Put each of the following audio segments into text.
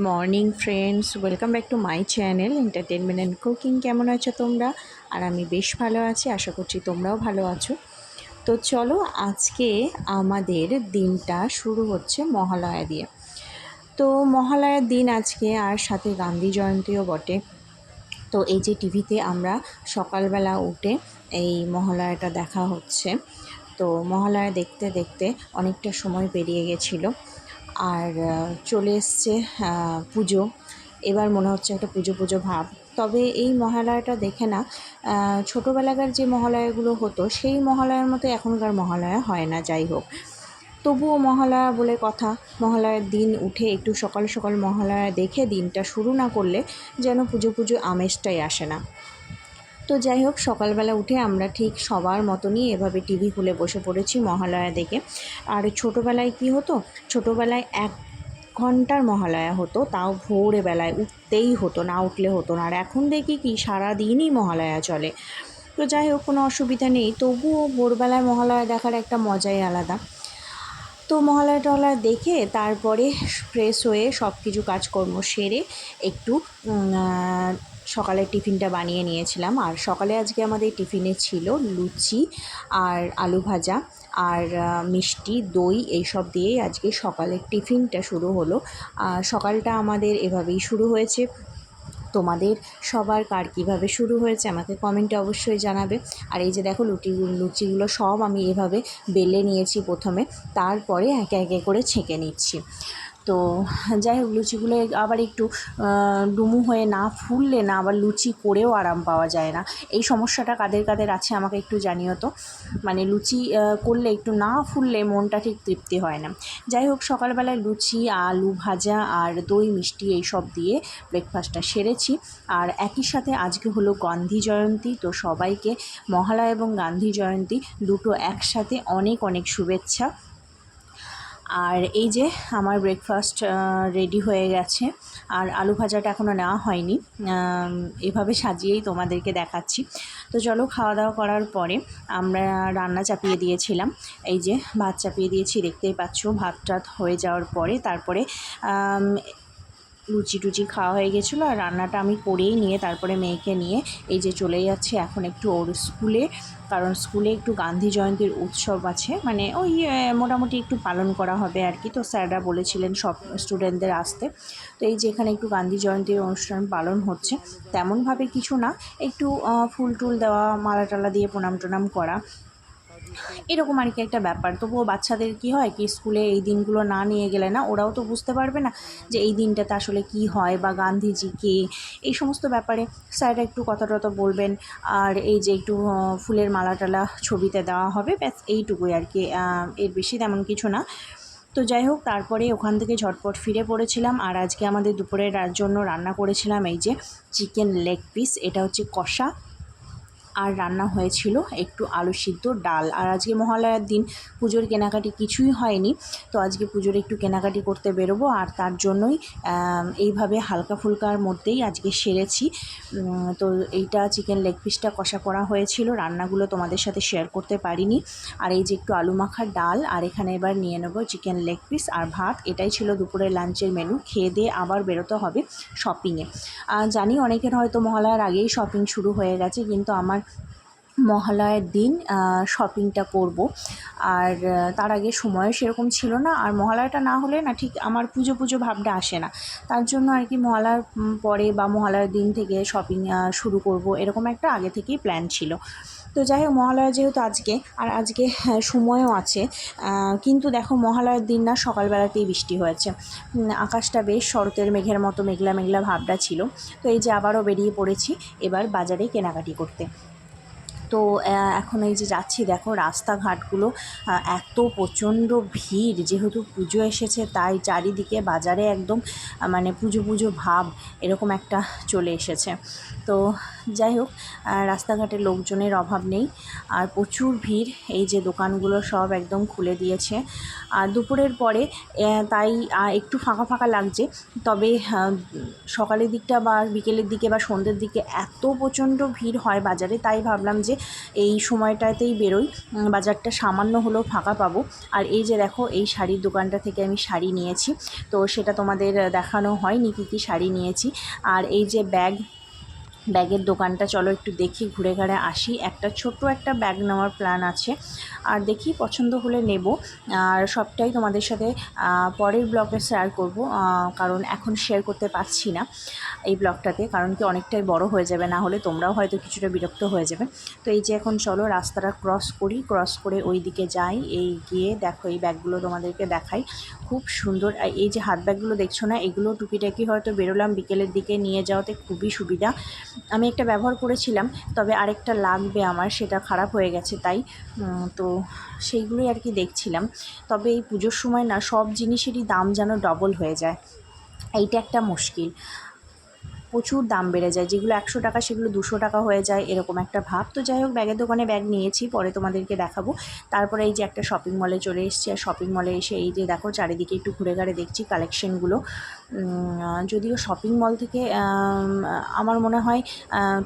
Morning friends, welcome back to my channel entertainment and cooking. কেমন আছো তোমরা? আর আমি বেশ ভালো আছি, আশা করছি তোমরাও ভালো আছো। তো চলো আজকে আমাদের দিনটা শুরু হচ্ছে মহালয়া দিয়ে। তো মহালয়ার দিন আজকে, আর সাথে গান্ধী জয়ন্তীও বটে। তো এই যে টিভিতে আমরা সকালবেলা উঠে এই মহালয়াটা দেখা হচ্ছে। তো মহালয়া দেখতে দেখতে অনেকটা সময় পেরিয়ে গেছিল। আর চলে এসছে পুজো। এবার মনে হচ্ছে একটা পুজো পুজো ভাব। তবে এই মহালয়াটা দেখে না ছোটোবেলাকার যে মহালয়াগুলো হতো, সেই মহালয়ার মতো এখনকার মহালয়া হয় না, যাই হোক। তবুও মহালয়া বলে কথা, মহালয়ার দিন উঠে একটু সকাল সকাল মহালয়া দেখে দিনটা শুরু না করলে যেন পুজো পুজো আমেজটাই আসে না। তো যাই হোক, সকালবেলা উঠে আমরা ঠিক সবার মতনই এভাবে টিভি খুলে বসে পড়েছি মহালয়া দেখে। আর ছোটোবেলায় কি হতো? ছোটোবেলায় এক ঘণ্টার মহালয়া হতো, তাও ভোরে বেলায় উঠতেই হতো না, উঠলে হতো না। আর এখন দেখি কি সারা দিনই মহালয়া চলে। তো যাই হোক, কোনো অসুবিধা নেই। তবুও ভোরবেলায় মহালয়া দেখার একটা মজাই আলাদা। তো মহালয়া টহালয়া দেখে তারপরে ফ্রেশ হয়ে সব কিছু কাজকর্ম সেরে একটু সকালের টিফিনটা বানিয়ে নিয়েছিলাম। আর সকালে আজকে আমাদের টিফিনে ছিল লুচি আর আলু ভাজা আর মিষ্টি, দই এইসব দিয়েই আজকে সকালের টিফিনটা শুরু হলো। সকালটা আমাদের এভাবেই শুরু হয়েছে। তোমাদের সবার কার কীভাবে শুরু হয়েছে আমাকে কমেন্টে অবশ্যই জানাবে। আর এই যে দেখো লুটি, লুচিগুলো সব আমি এভাবে বেলে নিয়েছি প্রথমে, তারপরে একে একে করে ছেঁকে নিচ্ছি। তো যাই হোক, লুচিগুলো আবার একটু ডুমু হয়ে না ফুললে না আবার লুচি করেও আরাম পাওয়া যায় না। এই সমস্যাটা কাদের কাদের আছে আমাকে একটু জানিও তো। মানে লুচি করলে একটু না ফুললে মনটা ঠিক তৃপ্তি হয় না। যাই হোক, সকালবেলায় লুচি, আলু ভাজা আর দই মিষ্টি এইসব দিয়ে ব্রেকফাস্টটা সেরেছি। আর একই সাথে আজকে হলো গান্ধী জয়ন্তী, তো সবাইকে মহালয়া এবং গান্ধী জয়ন্তী দুটো একসাথে অনেক অনেক শুভেচ্ছা। আর এই যে আমার ব্রেকফাস্ট রেডি হয়ে গেছে। আর আলু ভাজাটা এখনও নেওয়া হয়নি। এভাবে সাজিয়েই তোমাদেরকে দেখাচ্ছি। তো চলো খাওয়া দাওয়া করার পরে আমরা রান্না চাপিয়ে দিয়েছিলাম। এই যে ভাত চাপিয়ে দিয়েছি, দেখতেই পাচ্ছ ভাত টাত হয়ে যাওয়ার পরে। তারপরে লুচি টুচি খাওয়া হয়ে গেছিল আর রান্নাটা আমি করেই নিয়ে, তারপরে মেয়েকে নিয়ে এই যে চলে যাচ্ছে এখন একটু ওর স্কুলে। কারণ স্কুলে একটু গান্ধী জয়ন্তীর উৎসব আছে মানে ওই মোটামুটি একটু পালন করা হবে আর কি। তো স্যাররা বলেছিলেন সব স্টুডেন্টদের আসতে। তো এই যে এখানে একটু গান্ধী জয়ন্তীর অনুষ্ঠান পালন হচ্ছে, তেমনভাবে কিছু না। একটু ফুল টুল দেওয়া মালা টালা দিয়ে প্রণাম টনাম করা। এরকম আর কি একটা ব্যাপার। তবুও বাচ্চাদের কি হয় কি, স্কুলে এই দিনগুলো না নিয়ে গেলে না ওরাও তো বুঝতে পারবে না যে এই দিনটাতে আসলে কি হয় বা গান্ধীজি কে। এই সমস্ত ব্যাপারে স্যাররা একটু কথা টথা বলবেন আর এই যে একটু ফুলের মালা টালা ছবিতে দেওয়া হবে, ব্যাস এইটুকুই আর কি এর বেশি তেমন কিছু না। তো যাই হোক, তারপরে ওখান থেকে ঝটপট ফিরে পড়েছিলাম আর আজকে আমাদের দুপুরের জন্য রান্না করেছিলাম এই যে চিকেন লেগ পিস, এটা হচ্ছে কষা। আর রান্না হয়েছিল একটু আলু সিদ্ধ ডাল। আর আজকে মহালয়ার দিন পুজোর কেনাকাটি কিছুই হয়নি। তো আজকে পুজোর একটু কেনাকাটি করতে বেরোবো আর তার জন্যই এইভাবে হালকা ফুলকার মধ্যেই আজকে সেরেছি। তো এইটা চিকেন লেগ পিসটা কষা করা হয়েছিল। রান্নাগুলো তোমাদের সাথে শেয়ার করতে পারিনি। আর এই যে একটু আলু মাখা ডাল, আর এখানে এবার নিয়ে নেব চিকেন লেগ পিস আর ভাত। এটাই ছিল দুপুরের লাঞ্চের মেনু। খেয়ে দিয়ে আবার বেরোতে হবে শপিংয়ে। জানি অনেকের হয়তো মহালয়ার আগেই শপিং শুরু হয়ে গেছে, কিন্তু আমার মহালয়ার দিন শপিংটা করব। আর তার আগে সময়ও সেরকম ছিল না। আর মহালয়াটা না হলে না ঠিক আমার পুজো পুজো ভাবটা আসে না। তার জন্য আর কি মহালয়ার পরে বা মহালয়ার দিন থেকে শপিং শুরু করব এরকম একটা আগে থেকেই প্ল্যান ছিল। তো যাই হোক মহালয়া যেহেতু আজকে আর আজকে হ্যাঁ, সময়ও আছে কিন্তু দেখো মহালয়ার দিন না সকালবেলাতেই বৃষ্টি হয়েছে। আকাশটা বেশ শরতের মেঘের মতো মেঘলা মেঘলা ভাবটা ছিল। তো এই যে আবারও বেরিয়ে পড়েছি এবার বাজারে কেনাকাটি করতে। তো এখন এই যে যাচ্ছি, দেখো রাস্তাঘাটগুলো এত প্রচণ্ড ভিড়। যেহেতু পুজো এসেছে, তাই চারিদিকে বাজারে একদম মানে পুজো পুজো ভাব এরকম একটা চলে এসেছে। তো যাই হোক রাস্তাঘাটে লোকজনের অভাব নেই। আর প্রচুর ভিড়, এই যে দোকানগুলো সব একদম খুলে দিয়েছে। আর দুপুরের পরে তাই একটু ফাঁকা ফাঁকা লাগছে। তবে সকালের দিকটা বা বিকেলের দিকে বা সন্ধ্যের দিকে এত প্রচণ্ড ভিড় হয় বাজারে, তাই ভাবলাম যে এই সময়টাতেই বেরোই। বাজারটা সামান্য হলেও ফাঁকা পাবো। আর এই যে দেখো, এই শাড়ির দোকানটা থেকে আমি শাড়ি নিয়েছি। তো সেটা তোমাদের দেখানো হয়নি কী কী শাড়ি নিয়েছি। আর এই যে ব্যাগ ব্যাগের দোকানটা, চলো একটু দেখি, ঘুরে ঘাড়ে আসি। একটা ছোট্ট একটা ব্যাগ নেওয়ার প্ল্যান আছে। আর দেখি, পছন্দ হলে নেব। আর সবটাই তোমাদের সাথে পরের ব্লগে শেয়ার করব কারণ এখন শেয়ার করতে পারছি না এই ব্লগটাতে, কারণ কি অনেকটাই বড় হয়ে যাবে, না হলে তোমরাও হয়তো কিছুটা বিরক্ত হয়ে যাবে। তো এই যে এখন চলো, রাস্তাটা ক্রস করি, ক্রস করে ওই দিকে যাই, এই গিয়ে দেখো এই ব্যাগগুলো তোমাদেরকে দেখাই। খুব সুন্দর এই যে হাত ব্যাগগুলো দেখছ না, এগুলো টুকিটাকি হয়তো বেরোলাম বিকেলের দিকে, নিয়ে যাওয়াতে খুবই সুবিধা। আমি একটা ব্যবহার করেছিলাম, তবে আরেকটা লাগবে আমার, সেটা খারাপ হয়ে গেছে তাই তো সেইগুলোই আর কি দেখছিলাম। তবে এই পুজোর সময় না, সব জিনিসেরই দাম যেন ডবল হয়ে যায়। এইটা একটা মুশকিল। প্রচুর দাম বেড়ে যায়। যেগুলো একশো টাকা, সেগুলো দুশো টাকা হয়ে যায়, এরকম একটা ভাব। তো যাই হোক, ব্যাগের দোকানে ব্যাগ নিয়েছি, পরে তোমাদেরকে দেখাবো। তারপরে এই যে একটা শপিং মলে চলে এসেছি, আর শপিং মলে এসে এই যে দেখো, চারিদিকে একটু ঘুরে ঘাড়ে দেখছি কালেকশনগুলো যদিও শপিং মল থেকে আমার মনে হয়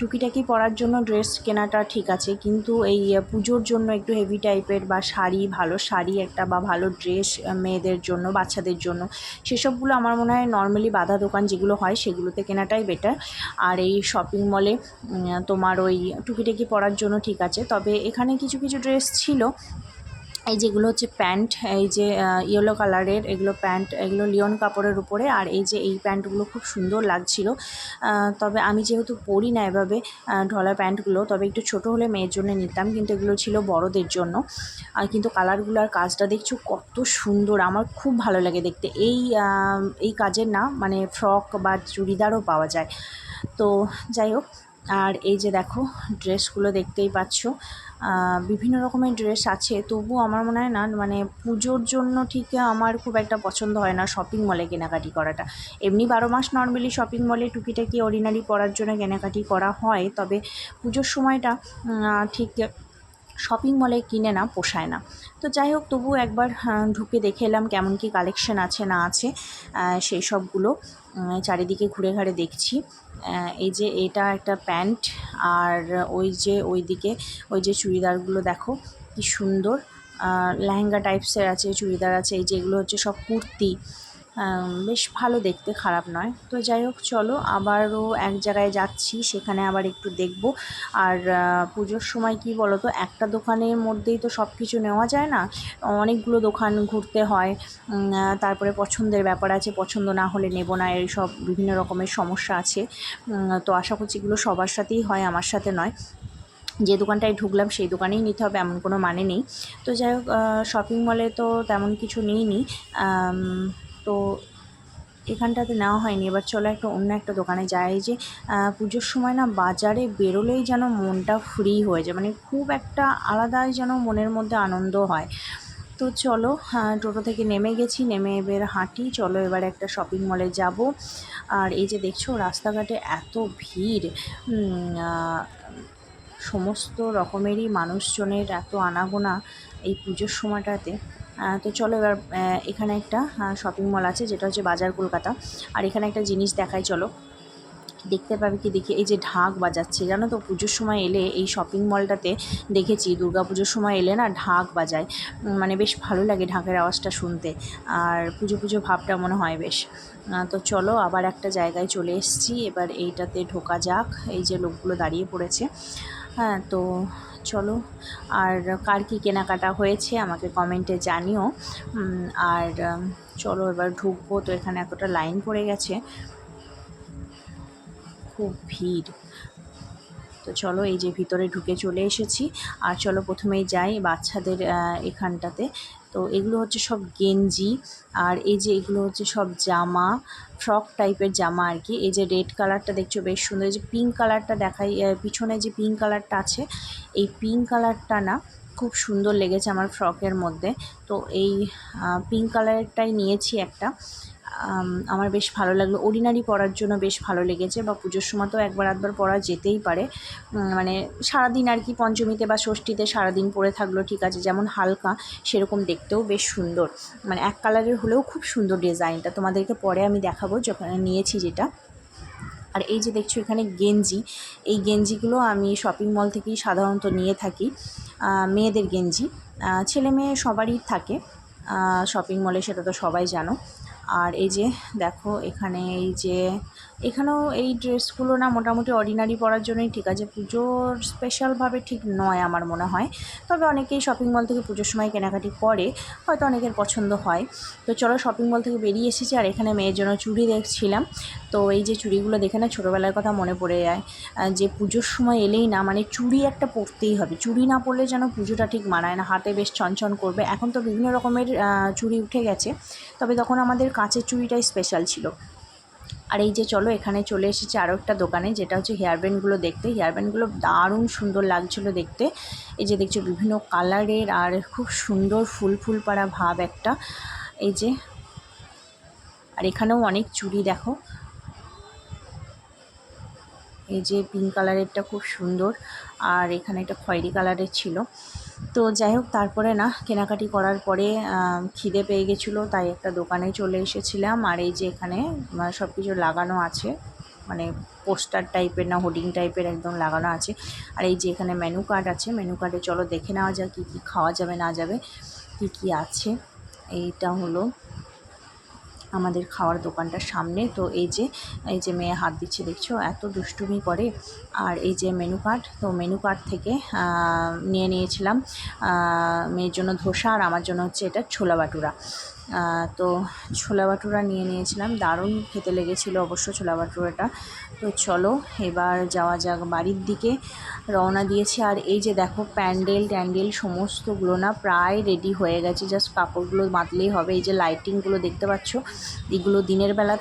টুকিটাকি পরার জন্য ড্রেস কেনাটা ঠিক আছে। কিন্তু এই পুজোর জন্য একটু হেভি টাইপের বা শাড়ি, ভালো শাড়ি একটা বা ভালো ড্রেস মেয়েদের জন্য, বাচ্চাদের জন্য, সেসবগুলো আমার মনে হয় নর্মালি বাধা দোকান যেগুলো হয়, সেগুলোতে কেনাটাই বেটার আর এই শপিং মলে তোমার ওই টুকিটাকি পরার জন্য ঠিক আছে। তবে এখানে কিছু কিছু ড্রেস ছিল। এই যেগুলো হচ্ছে প্যান্ট, এই যে ইয়েলো কালারের এগুলো প্যান্ট, এগুলো লিওন কাপড়ের উপরে আর এই যে এই প্যান্টগুলো খুব সুন্দর লাগছিল। তবে আমি যেহেতু পরি না এভাবে ঢলা প্যান্টগুলো, তবে একটু ছোট হলে মেয়ের জন্য নিতাম, কিন্তু এগুলো ছিল বড়দের জন্য। আর কিন্তু কালারগুলো আর কাজটা দেখছ কত সুন্দর, আমার খুব ভালো লাগে দেখতে। এই এই কাজের না মানে ফ্রক বা চুড়িদারও পাওয়া যায়। তো যাই হোক, আর এই যে দেখো, ড্রেসগুলো দেখতেই পাচ্ছ। বিভিন্ন রকমের ড্রেস আছে, তবু আমার মনে হয় না মানে পুজোর জন্য ঠিক আমার খুব একটা পছন্দ হয় না শপিং মলে কেনাকাটি করাটা। এমনি বারো মাস নর্মালি শপিং মলে টুকিটাকি অর্ডিনারি পরার জন্য কেনাকাটি করা হয়, তবে পুজোর সময়টা ঠিক শপিং মলে কিনে না, পোষায় না। তো যাই হোক, তবু একবার ঢুকে দেখে এলাম কেমন কি কালেকশন আছে না আছে সেই সবগুলো চারিদিকে ঘুরে ঘাড়ে দেখছি। এই যে এটা একটা প্যান্ট আর ওই যে ওই দিকে ওই যে চুড়িদারগুলো দেখো, কি সুন্দর। লেহেঙ্গা টাইপসের আছে, চুড়িদার আছে, এই যেগুলো হচ্ছে সব কুর্তি। বেশ ভালো দেখতে, খারাপ নয়। তো যাই হোক, চলো, আবারও এক জায়গায় যাচ্ছি, সেখানে আবার একটু দেখব। আর পুজোর সময় কি বলো তো একটা দোকানের মধ্যেই তো সব কিছু নেওয়া যায় না? অনেকগুলো দোকান ঘুরতে হয় তারপরে পছন্দের ব্যাপার আছে, পছন্দ না হলে নেব না, এই সব বিভিন্ন রকমের সমস্যা আছে। তো আশা করছি এগুলো সবার সাথেই হয়, আমার সাথে নয়। যে দোকানটায় ঢুকলাম, সেই দোকানেই নিতে হবে, এমন কোনো মানে নেই। তো যাই হোক শপিং মলে তো তেমন কিছু নিইনি। তো এখানটাতে নেওয়া হয়নি। এবার চলো একটা অন্য একটা দোকানে যাই যে পুজোর সময় না বাজারে বেরোলেই যেন মনটা ফ্রি হয়ে যায়। মানে খুব একটা আলাদাই যেন মনের মধ্যে আনন্দ হয়। তো চলো টোটো থেকে নেমে গেছি, নেমে এবার হাঁটি। চলো এবার একটা শপিং মলে যাব। আর এই যে দেখছ, রাস্তাঘাটে এত ভিড়। সমস্ত রকমেরই মানুষজনের এত আনাগোনা এই পুজোর সময়টাতে। তো চলো এবার এখানে একটা শপিং মল আছে, যেটা হচ্ছে বাজার কলকাতা। আর এখানে একটা জিনিস দেখাই, চলো। দেখতে পাবে কি, দেখি, এই যে ঢাক বাজাচ্ছে, জানো তো? পুজোর সময় এলে এই শপিং মলটাতে দেখেছি পুজোর সময় এলে না ঢাক বাজায়। মানে বেশ ভালো লাগে ঢাকের আওয়াজটা শুনতে। আর পুজো পুজো ভাবটা মনে হয় বেশ। তো চলো, আবার একটা জায়গায় চলে এসেছি। এবার এইটাতে ঢোকা যাক। এই যে লোকগুলো দাঁড়িয়ে পড়েছে। হ্যাঁ তো চলো। আর কার কী কেনাকাটা হয়েছে আমাকে কমেন্টে জানিও। আর চলো এবার ঢুকবো। তো এখানে এতটা লাইন পড়ে গেছে। খুব ভিড়। তো চলো এই যে ভিতরে ঢুকে চলে এসেছি। আর চলো প্রথমেই যাই বাচ্চাদের এখানটাতে। তো এগুলো হচ্ছে সব গেঞ্জি, আর এই যে এগুলো হচ্ছে সব জামা, ফ্রক টাইপের জামা আর কি। এই যে রেড কালারটা দেখছ, বেশ সুন্দর। এই যে পিঙ্ক কালারটা দেখাই পিছনে যে পিঙ্ক কালারটা আছে, এই পিঙ্ক কালারটা না খুব সুন্দর লেগেছে আমার ফ্রকের মধ্যে। তো এই পিঙ্ক কালারটাই নিয়েছি একটা। আমার বেশ ভালো লাগল। অর্ডিনারি পরার জন্য বেশ ভালো লেগেছে বা পুজোর সময় তো একবার আধবার পরা যেতেই পারে। মানে সারাদিন আর কি পঞ্চমীতে বা ষষ্ঠীতে সারাদিন পরে থাকল, ঠিক আছে, যেমন হালকা, সেরকম দেখতেও বেশ সুন্দর। মানে এক কালারের হলেও খুব সুন্দর ডিজাইনটা। তোমাদেরকে পরে আমি দেখাবো যখন নিয়েছি যেটা। আর এই যে দেখছ এখানে গেঞ্জি। এই গেঞ্জিগুলো আমি শপিং মল থেকেই সাধারণত নিয়ে থাকি। মেয়েদের গেঞ্জি। ছেলে মেয়ে সবারই থাকে। শপিং মলে সেটা তো সবাই জানো। আর এই যে দেখো, এখানে এই যে, এখানেও এই ড্রেসগুলো না মোটামুটি অর্ডিনারি পরার জন্যই ঠিক আছে। পুজোর স্পেশালভাবে ঠিক নয় আমার মনে হয়। তবে অনেকেই শপিং মল থেকে পুজোর সময় কেনাকাটি করে, হয়তো অনেকের পছন্দ হয়। তো চলো শপিং মল থেকে বেরিয়ে এসেছি আর এখানে মেয়ের জন্য চুড়ি দেখছিলাম। তো এই যে চুড়িগুলো দেখে না ছোটোবেলার কথা মনে পড়ে যায়। যে পুজোর সময় এলেই না মানে চুড়ি একটা পরতেই হবে। চুড়ি না পরলে যেন পুজোটা ঠিক মানায় না, হাতে বেশ চনচন করবে। এখন তো বিভিন্ন রকমের চুড়ি উঠে গেছে। তবে তখন আমাদের কাঁচের চুড়িটাই স্পেশাল ছিল। আর এই যে চলো, এখানে চলে এসেছে আরও একটা দোকানে, যেটা হচ্ছে হেয়ার ব্যান্ডগুলো দেখতে। হেয়ার ব্যান্ডগুলো দারুণ সুন্দর লাগছিল দেখতে। এই যে দেখছ, বিভিন্ন কালারের আর খুব সুন্দর ফুল ফুল পাড়া ভাব একটা। এই যে, আর এখানেও অনেক চুড়ি দেখো। এই যে পিঙ্ক কালারেরটা খুব সুন্দর। আর এখানে একটা খয়েরি কালারের ছিল। তো যাই হোক, তারপরে না, কেনাকাটি করার পরে খিদে পেয়ে গেছিল, তাই একটা দোকানে চলে এসেছিলাম। আর এই যে এখানে সব কিছু লাগানো আছে। মানে পোস্টার টাইপের না, হোর্ডিং টাইপের একদম লাগানো আছে। আর এই যে এখানে মেনু কার্ড আছে, মেনু কার্ডে চলো দেখে নেওয়া যাক কী কী খাওয়া যাবে, না যাবে, কী কী আছে। এইটা হলো। আমাদের খাওয়ার দোকানটার সামনে। তো এই যে এই যে মেয়ে হাত দিচ্ছে, দেখছ? এত দুষ্টুমি করে। আর এই যে মেনু কার্ড, তো মেনু কার্ড থেকে নিয়ে নিয়েছিলাম। মেয়ের জন্য ধোসা আর আমার জন্য হচ্ছে এটা ছোলা বাটুরা। তো ছোলা বাটুরা নিয়ে নিয়েছিলাম। দারুণ খেতে লেগেছিল অবশ্য ছোলা বাটুরাটা তো চলো, এবার যাওয়া যাক বাড়ির দিকে। রওনা দিয়েছি। আর এই যে দেখো, প্যান্ডেল, ট্যান্ডেল সমস্তগুলো না প্রায় রেডি হয়ে গেছে। জাস্ট কাপড়গুলো বাঁধলেই হবে। এই যে লাইটিংগুলো দেখতে পাচ্ছ, এগুলো দিনের বেলা